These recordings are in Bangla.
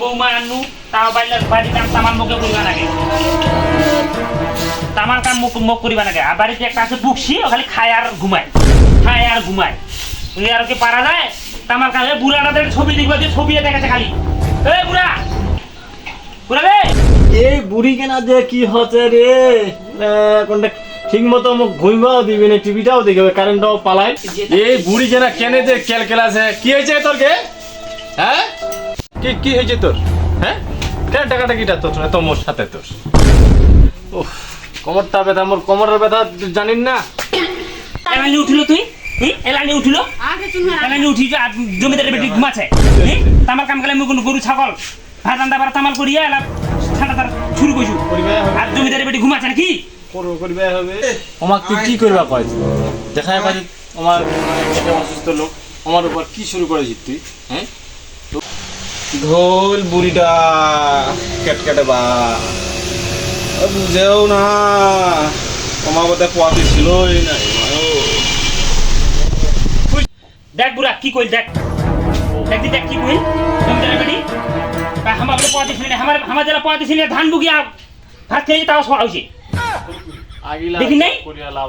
বৌমা আনু তাও বাইলার বাড়ি কাম তামার মুখে করিবা তামার কাম মুখ মুখ করিবা নাগে। আর বাড়িতে একটা আছে বুকসি ও খালি খায় আর ঘুমায়। খায় আর ঘুমায়। তুই আর কি পারা যায়? তামার কাম এই বুড়াটা দেখে ছবি দেখবা যে ছবি দেখাচ্ছে খালি। এ বুড়া! বুড়া রে! এই বুড়ি কেনা যে কি হচ্ছে রে? কোনটা ঠিক মতো মোক ঘুমবাও দিবি না? টিভিটাও দেখবে কারেন্টটাও পালায় এই বুড়ি কেনা কেনে যে ক্যালকেল আছে কি হয়েছে তোর কে? হ্যাঁ কি কি হয়েছে তোর? হ্যাঁ? টাকাটা কিটা তোর এত মোর সাথে তোর। উফ, কোমরটা ব্যথা মোর কোমরের ব্যথা জানিস না? এলানি উঠিল তুই? হি? এলানি উঠিল? এলানি উঠি জমিদারের বেটি ঘুমাচ্ছে হি? তামার কাম গেলে আমি কোনো গরু ছাগল ভাত আন্দা বার তামাল করিয়া এলা ঠান্ডা তার শুরু করছু আর জমিদারের বেটি ঘুমাচ্ছে নাকি? করব করিবে হবে। আমাক তুই কি করবা কয়? দেখায় পাচ্ছি আমার অসুস্থ লোক আমার উপর কি শুরু করেছিস তুই? হ্যাঁ? ধোল বুড়িটা কেটকেটে বা। বুঝেও না আমার বোধ পোয়াতে ছিলই নাই মায়ো। দেখ বুড়া কি কইল দেখ। দেখ দি দেখ কি কইল। জমিদারের বেটি। তা হামা বলে পয়াতে ছিলেন আমার আমার যারা পয়াতে ছিলেন ধান বুগিয়া ভাত খেয়ে তাও সরা হয়েছে দেখি নাই? করিয়া লাভ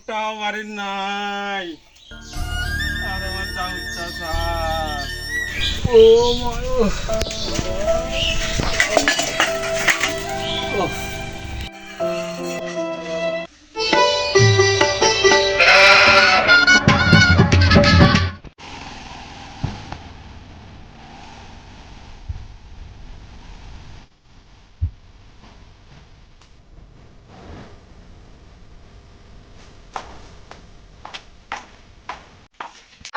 লোকটা বাড়ির নাই। আর আমার যা ইচ্ছা ও মাগো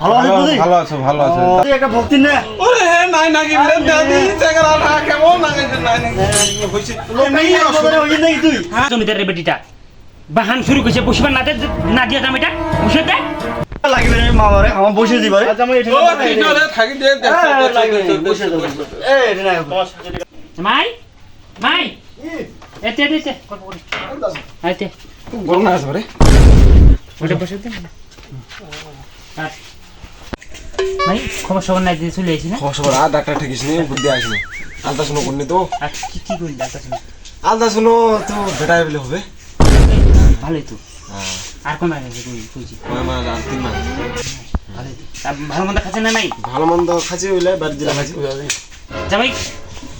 ভালো আছিস বৌদি ভালো আছো ভালো আছো তুই একটা ভক্তি নে ওরে হে নাই নাকি রে দাদি চেগরা না কেমন নাকি নাই হইছে এমনি এক বছরে নাকি তুই জমিদারের বেটিটা বাহান শুরু কইছে বসিবার না দে না দিয়া দাম এটা বসে দে লাগবে রে মা আমার বসে দিবারে থাকি দে হ্যাঁ, বসে এই এটা নাই মাই মাই এতে এতে এতে কর কর আইতে গরম না আছে রে ওটা বসে দে ভাই খবর সবর নাই দিয়ে চলে আইছি না? খবর আর ডাক্তার ঠিকিস নি বুদ্ধি আসনি আলতা শুনো করনি তো। কি কি কইল ডাক্তার সাহেব? আলতা শুনো তো বেটাই বলে হবে। ভালোই তো। হ্যাঁ। আর কোন আছে কই কইছি? ওই মাস আর তিন মাস ভালোই তো। ভালো মন্দ খাচ্ছে না নাই? ভালো মন্দ খাচ্ছি হইলে বাড়ি দিলা খাচ্ছি। জামাই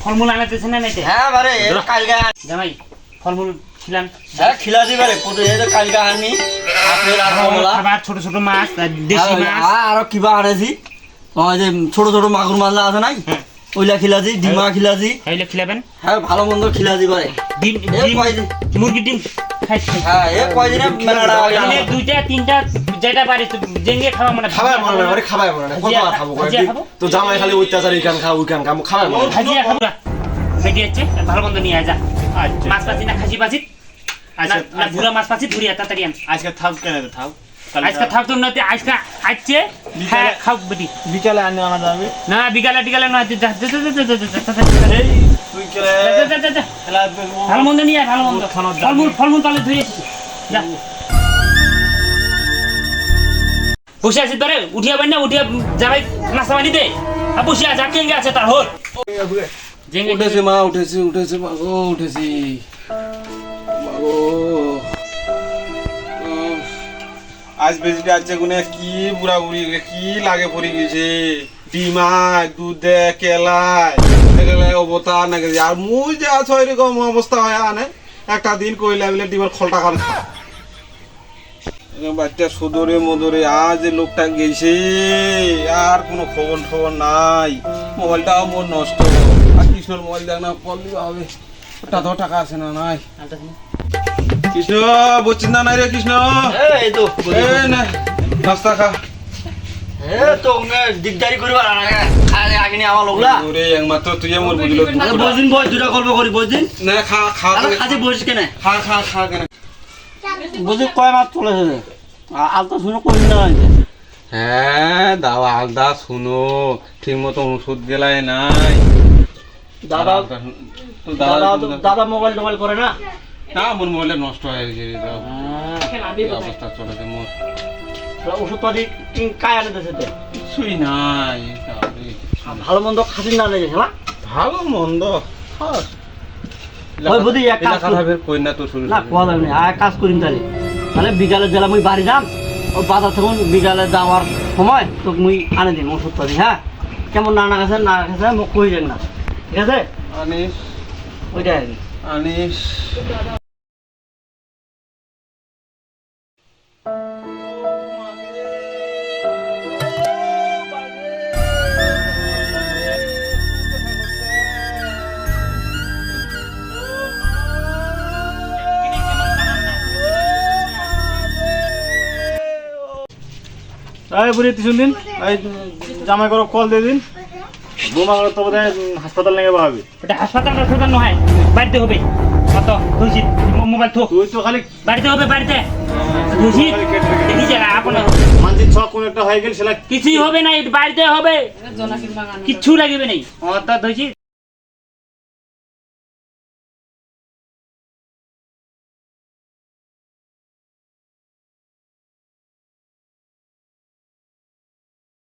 ফলমূল আনাতেছে না নাইতে? হ্যাঁ বারে কালকে জামাই ফলমূল ছোট ছোট মাগুর মাছ আছে নাই? হ্যাঁ। ওইলা খিলাজি ডিমা হ্যাঁ। খিলাজি হ্যাঁ, খিলাবেন। হ্যাঁ ভালো মন্দ খিলাজি করে মুরগি ডিম হ্যাঁ এ কয়দিনে মেলাটা দুইটা তিনটা যেটা পারি জেঙ্গে খাওয়া মনে খাবার মনে মানে খাবার মনে কত খাব তো জামাই খালি অত্যাচার এইখান খাও ওইখান খাব। খাবার মনে খাজিয়া খাব। আচ্ছা। ভালো মন্দ নিয়ে যা। আচ্ছা। মাছ পাছি না খাসি পাছি না বুড়া মাছ পাচ্ছি বুড়ি তাড়াতাড়ি আন আজকে থাক কেন থাক আজকে থাকতো না আজকে আজকে হ্যাঁ খাও বেটি বিকালে আনে আনা যাবে না বিকালে টিকালে না ভালো মন্দ নিয়ে ভালো মন্দ ফলমূল ফলমূল তাহলে ধুয়ে যা বসে আছি তোরে উঠিয়া বান না উঠিয়া যাবে নাস্তা বানি দে আর বসে আছে আর কেঙ্গে আছে তার হোর উঠেছে মা উঠেছে উঠেছে মা গো উঠেছি উফ, আজ বেশিটা আছে গুনে কি বুড়া বুড়ি কি লাগে পড়ে গেছে? ডিমাই দুধে কেলাই কেলাই অবতার না গেছে আর মুই যে আছো এরকম অবস্থা হয় আনে। একটা দিন কইলে বলে দিবার খলটা করে বাচ্চা সুদরে মদরে আজ লোকটা গেছে আর কোনো খবর খবর নাই। মোবাইলটাও মোর নষ্ট। আর কৃষ্ণর মোবাইল দেখ না পড়লি হবে। ওটা তো টাকা আছে না নাই? কৃষ্ণ বলছিস না নাই রে কৃষ্ণ। এই তো নাস্তা খা। এ তো দিকদারি করবা না খালে আগে আমার লোকলা ওরে একমাত্র তুই মোর বুঝলো বসদিন বস দুটা গল্প করি বসদিন না খা খা বসিস কেন? খা খা খা কেন। কয় মাস চলেছে রে আলতা শুনে করি না হ্যাঁ দাওয়া আলদা শুনো ঠিক মতো ওষুধ গেলায় নাই। দাদা দাদা মোবাইল টোবাইল করে না? না মোর মোবাইলটা নষ্ট হয়ে গেছে অবস্থা মোর। ওষুধ পাতি কায় আনে দেশে কিছুই নাই ভালো মন্দ খাসির না লেগেছে না ভালো মন্দ খাস। বুঝি এক কাজ কর- না তো না কোয়া যাবে না এক কাজ করিম তাহলে। তাহলে বিকালে জেলা মুই বাড়ি যাম ও বাজার থেকে বিকালে যাওয়ার সময় তো মুই আনে দিম ওষুধ পাতি হ্যাঁ? কেমন নানা গেছে না গেছে মোক কই যান না। ঠিক আছে? আনিস। ওইটাই আর কি। আনিস। এই বুড়ি তিন দিন এই জামাই করো কল দিয়ে দিন। বোমা তো বোধহয় হাসপাতাল নিয়ে যাওয়া হবে। এটা হাসপাতাল হাসপাতাল নয় বাড়িতে হবে। কত? ধুইছি মোবাইল থোক তুই তো খালি বাড়িতে হবে বাড়িতে। ধুইছি দেখি জায়গা আপনার মানছি ছ কোন একটা হয়ে গেল সেটা কিছুই হবে না বাড়িতে হবে। কিচ্ছু লাগবে নাই। আমার তো ধুইছি